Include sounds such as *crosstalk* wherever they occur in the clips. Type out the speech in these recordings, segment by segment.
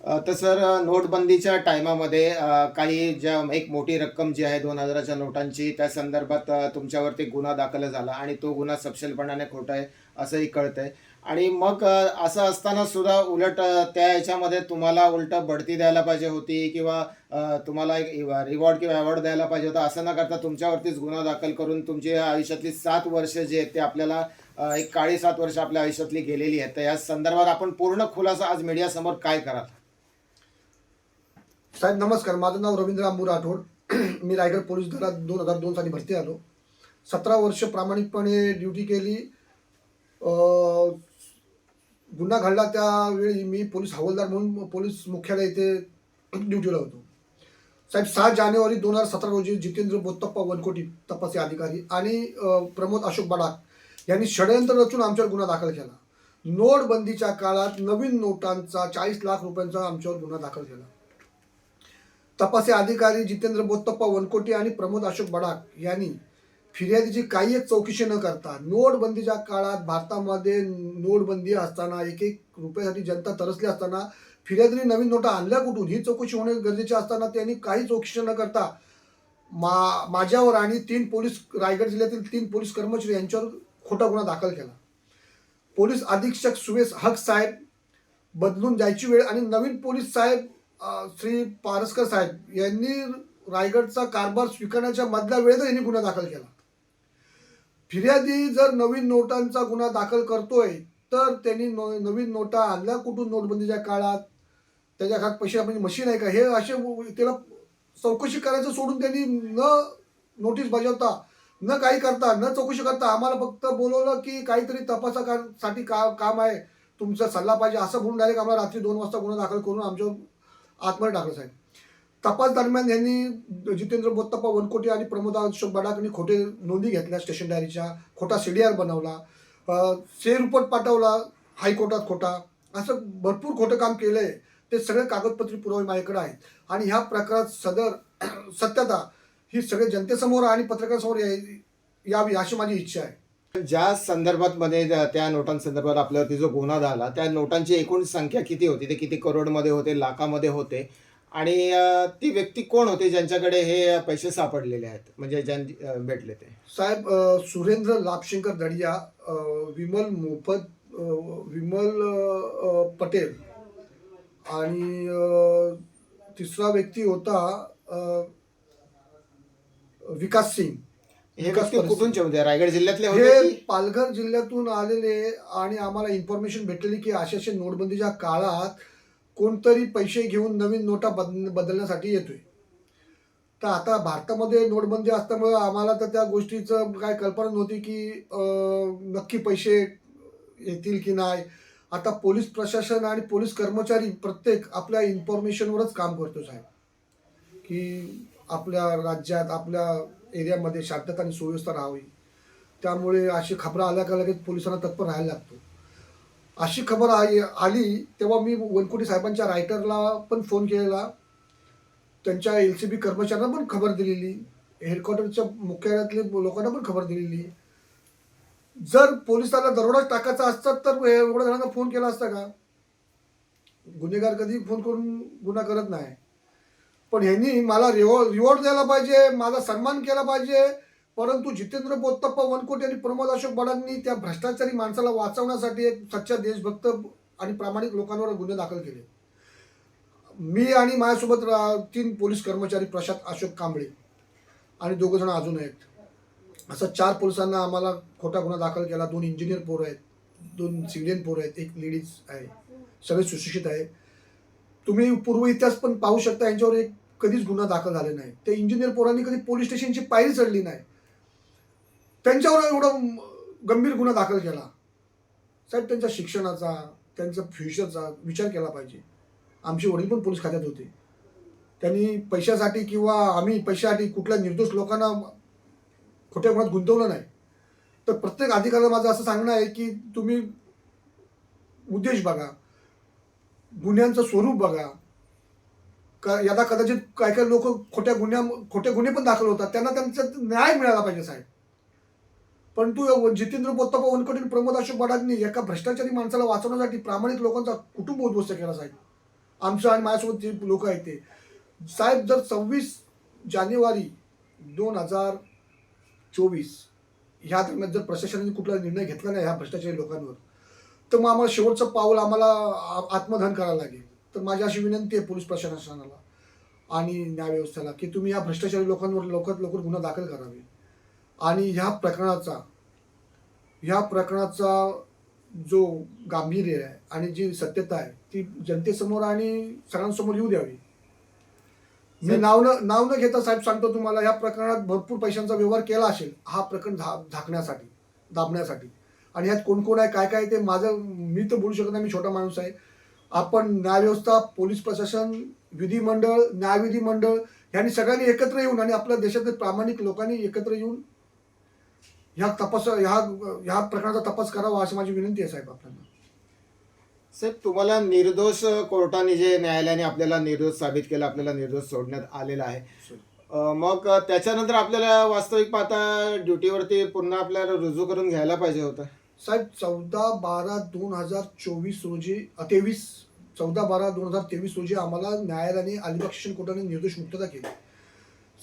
तर सर नोटबंदीच्या टायमामध्ये काही ज्या एक मोठी रक्कम जी आहे दोन हजाराच्या नोटांची त्या संदर्भात तुमच्यावरती गुन्हा दाखल झाला आणि तो गुन्हा सपशेलपणाने खोटा आहे असंही कळतंय. आणि मग असं असताना सुद्धा उलट त्या याच्यामध्ये तुम्हाला उलट बढती द्यायला पाहिजे होती किंवा तुम्हाला एक रिवॉर्ड किंवा अवॉर्ड द्यायला पाहिजे होता असं न करता तुमच्यावरतीच गुन्हा दाखल करून तुमची आयुष्यातली सात वर्ष जी आहेत ते आपल्याला एक काळी सात वर्ष आपल्या आयुष्यातली गेलेली आहेत. तर या संदर्भात आपण पूर्ण खुलासा आज मीडियासमोर काय कराल? साहेब नमस्कार. माझं नाव रवींद्र आंबू राठोड. *clears throat* मी रायगड पोलीस दलात दोन हजार दोन साली भरती आलो. सतरा वर्ष प्रामाणिकपणे ड्युटी केली. गुन्हा घडला त्यावेळी मी पोलीस हवालदार म्हणून पोलीस मुख्यालय इथे *clears throat* ड्युटीला होतो. साहेब सहा जानेवारी दोन हजार सतरा रोजी जितेंद्र बोत्तप्पा वनकोटी तपासी अधिकारी आणि प्रमोद अशोक बडाक यांनी षडयंत्र रचून आमच्यावर गुन्हा दाखल केला. नोटबंदीच्या काळात नवीन नोटांचा चाळीस लाख रुपयांचा आमच्यावर गुन्हा दाखल केला. तपासी अधिकारी जितेंद्र बोत्तप्पा वनकोटी आणि प्रमोद अशोक बडाक यांनी फिर्यादीची काही एक चौकशी न करता नोटबंदीच्या काळात भारतामध्ये नोटबंदी असताना एक एक रुपयासाठी जनता तरसली असताना फिर्यादीने नवीन नोटा आणल्या कुठून? ही चौकशी होणे गरजेचे असताना त्यांनी काही चौकशी न करता मा माझ्यावर आणि तीन पोलीस रायगड जिल्ह्यातील तीन पोलीस कर्मचारी यांच्यावर खोटा गुन्हा दाखल केला. पोलीस अधीक्षक सुवेश हक साहेब बदलून जायची वेळ आणि नवीन पोलीस साहेब श्री पारसकर साहेब यांनी रायगडचा कारभार स्वीकारण्याच्या मधल्या वेळेतच यांनी गुन्हा दाखल केला. फिर्यादी जर नवीन नोटांचा गुन्हा दाखल करतोय तर त्यांनी नो नवीन नोटा आणल्या कुठून? नोटबंदीच्या काळात? त्याच्या हातात पैसे म्हणजे मशीन आहे का? हे असे त्याला चौकशी करायचं सोडून त्यांनी न नोटीस बजावता न काही करता न चौकशी करता आम्हाला फक्त बोलवलं की काहीतरी तपासासाठी का काम आहे तुमचा सल्ला पाहिजे असं म्हणून डायरेक्ट आम्हाला रात्री दोन वाजता गुन्हा दाखल करून आमच्या आतमध्ये टाकलं साहेब तपास दरम्यान यांनी जितेंद्र बोत्तप्पा वनकोटी आणि प्रमोद अशोक बडाक यांनी खोटे नोंदी घेतल्या. स्टेशन डायरीच्या खोटा सी डी आर बनवला से रिपोर्ट पाठवला. हायकोर्टात खोटा. असं भरपूर खोटं काम केलं आहे ते सगळे कागदपत्र पुरावे माझ्याकडे आहेत. आणि ह्या प्रकारात सदर सत्यता ही सगळे जनतेसमोर आणि पत्रकारांसमोर या- यावी अशी माझी इच्छा आहे. ज्या संदर्भात मध्ये त्या- नोटांसंदर्भात आपल्यावरती जो गुन्हा झाला त्या नोटांची एकूण संख्या किती होती? ते किती करोडमध्ये होते लाखामध्ये होते? आणि ती व्यक्ती कोण होते ज्यांच्याकडे हे पैसे सापडलेले आहेत? म्हणजे ज्यां भेटले ते. साहेब सुरेंद्र लाभशंकर दडिया विमल मोफत विमल पटेल आणि तिसरा व्यक्ती होता विकास सिंग. हे. कुठूनचे होते रायगड जिल्ह्यातले हे की? पालघर जिल्ह्यातून आलेले आणि आम्हाला इन्फॉर्मेशन भेटलेली की अशा अशा नोटबंदीच्या काळात कोणतरी पैसे घेऊन नवीन नोटा बद बदलण्यासाठी येतोय तर आता भारतामध्ये नोटबंदी असल्यामुळं आम्हाला तर त्या गोष्टीचं काय कल्पना नव्हती की अं, नक्की पैसे येतील की नाही आता पोलीस प्रशासन आणि पोलीस कर्मचारी प्रत्येक आपल्या इन्फॉर्मेशनवरच काम करतो साहेब की आपल्या राज्यात आपल्या एरियामध्ये शांतता आणि सुव्यवस्था राहावी. त्यामुळे अशी खबरं आल्या का लगेच पोलिसांना तत्पर राहायला लागतो. अशी खबर आली आली तेव्हा मी वनकुटी साहेबांच्या रायटरला पण फोन केलेला त्यांच्या एल सी बी कर्मचाऱ्यांना पण खबर दिलेली. हेडक्वार्टरच्या मुख्यालयातले लोकांना पण खबर दिलेली. जर पोलिसांना दरोडाच टाकायचा असतात तर एवढ्या जणांना फोन केला असता का? गुन्हेगार कधी फोन करून गुन्हा करत नाही. पण ह्यांनी मला रिवॉर्ड रिवॉर्ड द्यायला पाहिजे माझा सन्मान केला पाहिजे. परंतु जितेंद्र बोत्तप्पा वनकोटे आणि प्रमोद अशोक बडांनी त्या भ्रष्टाचारी माणसाला वाचवण्यासाठी एक सच्चा देशभक्त आणि प्रामाणिक लोकांवर गुन्हे दाखल केले. मी आणि माझ्यासोबत रा- तीन पोलीस कर्मचारी प्रशांत अशोक कांबळे आणि दोघं जण अजून आहेत. असं चार पोलिसांना आम्हाला खोटा गुन्हा दाखल केला. दोन इंजिनियर पोरं आहेत दोन सिव्हिलियन पोरं आहेत एक लेडीज आहे. सगळे सुशिक्षित आहे. तुम्ही पूर्व इतिहास पण पाहू शकता यांच्यावर एक कधीच गुन्हा दाखल झाले नाही. ते इंजिनियर पोरांनी कधी पोलीस स्टेशनची पायरी चढली नाही. त्यांच्यावर एवढा गंभीर गुन्हा दाखल केला. साहेब त्यांच्या शिक्षणाचा त्यांचा फ्युचरचा विचार केला पाहिजे. आमचे वडील पण पोलीस खात्यात होते. त्यांनी पैशासाठी किंवा आम्ही पैशासाठी कुठल्या निर्दोष लोकांना खोट्या गुन्ह्यात गुंतवलं नाही. तर प्रत्येक अधिकाऱ्याला माझं असं सांगणं आहे की तुम्ही उद्देश बघा. गुन्ह्यांचं स्वरूप बघा. का यदा कदाचित काय काय लोक खोट्या गुन्ह्या खोटे गुन्हे पण दाखल होतात. त्यांना त्यांचा न्याय मिळाला पाहिजे साहेब. परंतु जितेंद्र बोत्तापा वनकोटे प्रमोद अशोक बडांनी एका भ्रष्टाचारी माणसाला वाचवण्यासाठी प्रामाणिक लोकांचा कुटुंब उद्ध्वस्त केला साहेब. आमचं आणि माझ्यासोबत जे लोक आहेत ते. साहेब जर सव्वीस जानेवारी दोन हजार चोवीस ह्या दरम्यान जर प्रशासनाने कुठला निर्णय घेतला नाही ह्या भ्रष्टाचारी लोकांवर तर मग आम्हाला शेवटचं पाऊल आम्हाला आ- आत्मदहन करावं लागेल. तर माझी अशी विनंती आहे पोलीस प्रशासनाला आणि न्यायव्यवस्थेला की तुम्ही या भ्रष्टाचारी लोकांवर लवकरात लवकर गुन्हा दाखल करावे. आणि ह्या प्रकरणाचा ह्या प्रकरणाचा जो गांभीर्य आहे आणि जी सत्यता आहे ती जनतेसमोर आणि सगळ्यांसमोर येऊ द्यावी. मी नाव न नाव न घेता साहेब सांगतो तुम्हाला या प्रकरणात भरपूर पैशांचा व्यवहार केला असेल हा प्रकरण झा झाकण्यासाठी दाबण्यासाठी. आणि यात कोण कोण आहे काय काय ते माझं मी तर बोलू शकत नाही मी छोटा माणूस आहे. आपण न्यायव्यवस्था पोलीस प्रशासन विधिमंडळ न्यायविधी मंडळ यांनी सगळ्यांनी एकत्र येऊन आणि आपल्या देशातील प्रामाणिक लोकांनी एकत्र येऊन ह्या तपास ह्या ह्या प्रकरणाचा तपास करावा अशी माझी विनंती आहे साहेब आपल्याला. साहेब तुम्हाला निर्दोष कोर्टाने जे न्यायालयाने आपल्याला निर्दोष साबित केलं आपल्याला निर्दोष सोडण्यात आलेलं आहे. मग त्याच्यानंतर आपल्याला वास्तविक पाहता ड्युटीवरती पुन्हा आपल्याला रुजू करून घ्यायला पाहिजे होतं. साहेब चौदा बारा दोन हजार चोवीस रोजी तेवीस चौदा बारा दोन हजार तेवीस रोजी आम्हाला न्यायालयाने अलिबाग शिक्षण कोर्टाने निर्दोष मुक्तता केली.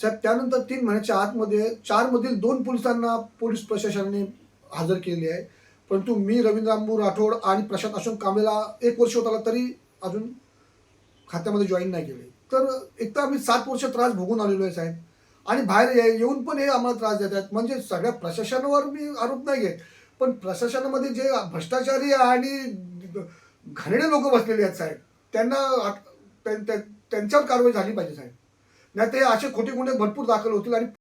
साहेब त्यानंतर तीन महिन्याच्या आतमध्ये चारमधील दोन पोलिसांना पोलीस प्रशासनाने हजर केले आहे. परंतु मी रवींद्र अंबू राठोड आणि प्रशांत अशोक कांबळेला एक वर्ष होत आला तरी अजून खात्यामध्ये जॉईन नाही केले. तर एक तर आम्ही सात वर्ष त्रास भोगून आलेलो आहे साहेब. आणि बाहेर ये- येऊन पण हे आम्हाला त्रास देत आहेत. म्हणजे सगळ्या प्रशासनावर मी आरोप नाही घेत. पण प्रशासनामध्ये जे भ्रष्टाचारी आणि घाणेरडे लोक बसलेले आहेत साहेब त्यांना त्यां- त्यांच्यावर कारवाई झाली पाहिजे साहेब. नाही ते असे खोटे गुन्हे भरपूर दाखल होतील आणि